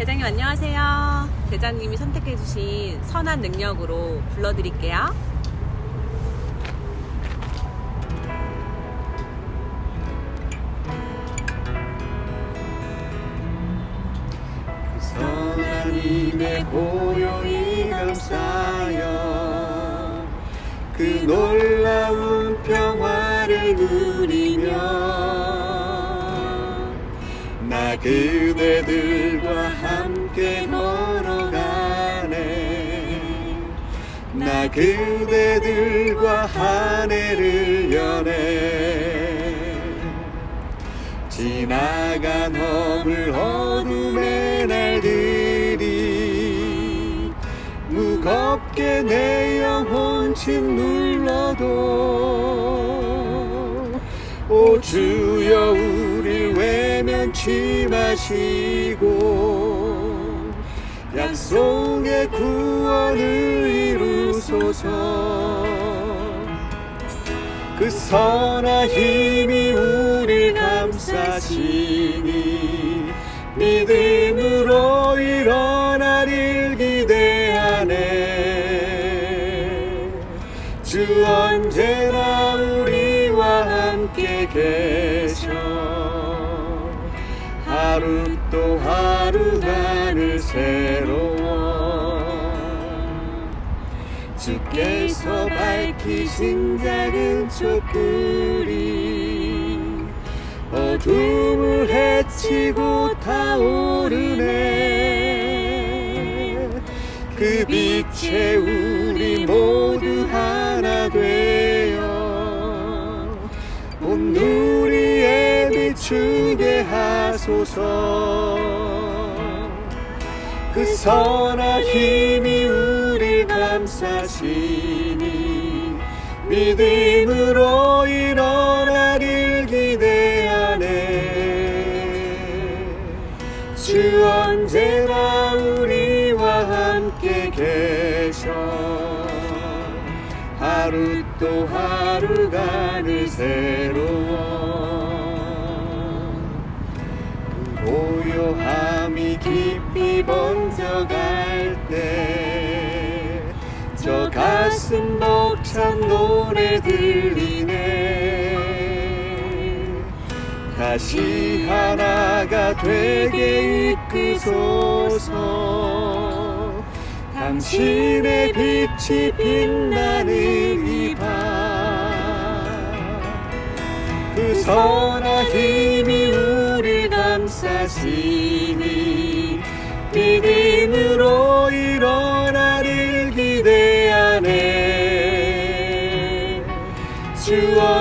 대장님 안녕하세요. 대장님이 선택해주신 선한 능력으로 불러드릴게요. 선한 힘에 고요히 감싸여 그 놀라운 평화를 누리며 나 그대들 나 그대들과 한 해를 여네 지나간 허물 어둠의 날들이 무겁게 내 영혼 짓눌러도 오 주여 우릴 외면치 마시고 약속의 그 선한 힘이 우릴 감싸시니 믿음으로 일어나릴 기대하네 주 언제나 우리와 함께 계셔. 하루 또 하루간을 새로워 주께서 밝히신 작은 촛불이 어둠을 헤치고 타오르네. 그 빛에 우리 모두 하나 되어 온 누리에 비추게 하소서. 그 선한 힘이 감싸시니 믿음으로 일어나길 기대하네. 주 언제나 우리와 함께 계셔. 하루 또 하루간을 새로워. 고요함이 깊이 번져갈 가슴 벅찬 노래 들리네. 다시 하나가 되게 이끄소서. 당신의 빛이 빛나는 이밤그 선한 힘이 우리 감싸시니 믿음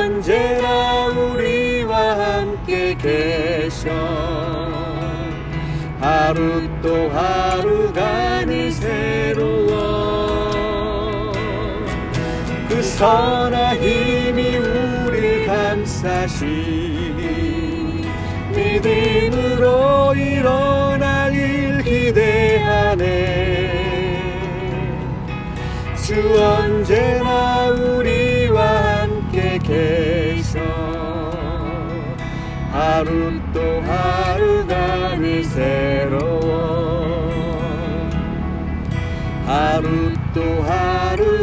언제나 우리와 함께 계셔. 하루 또 하루간을 새로워. 그 선한 힘이 우릴 감싸시니 믿음으로 일어날 일 기대하네. 주 언제나 우리와 함께 계셔 하루 또 하루간을 새로워 하루 또 하루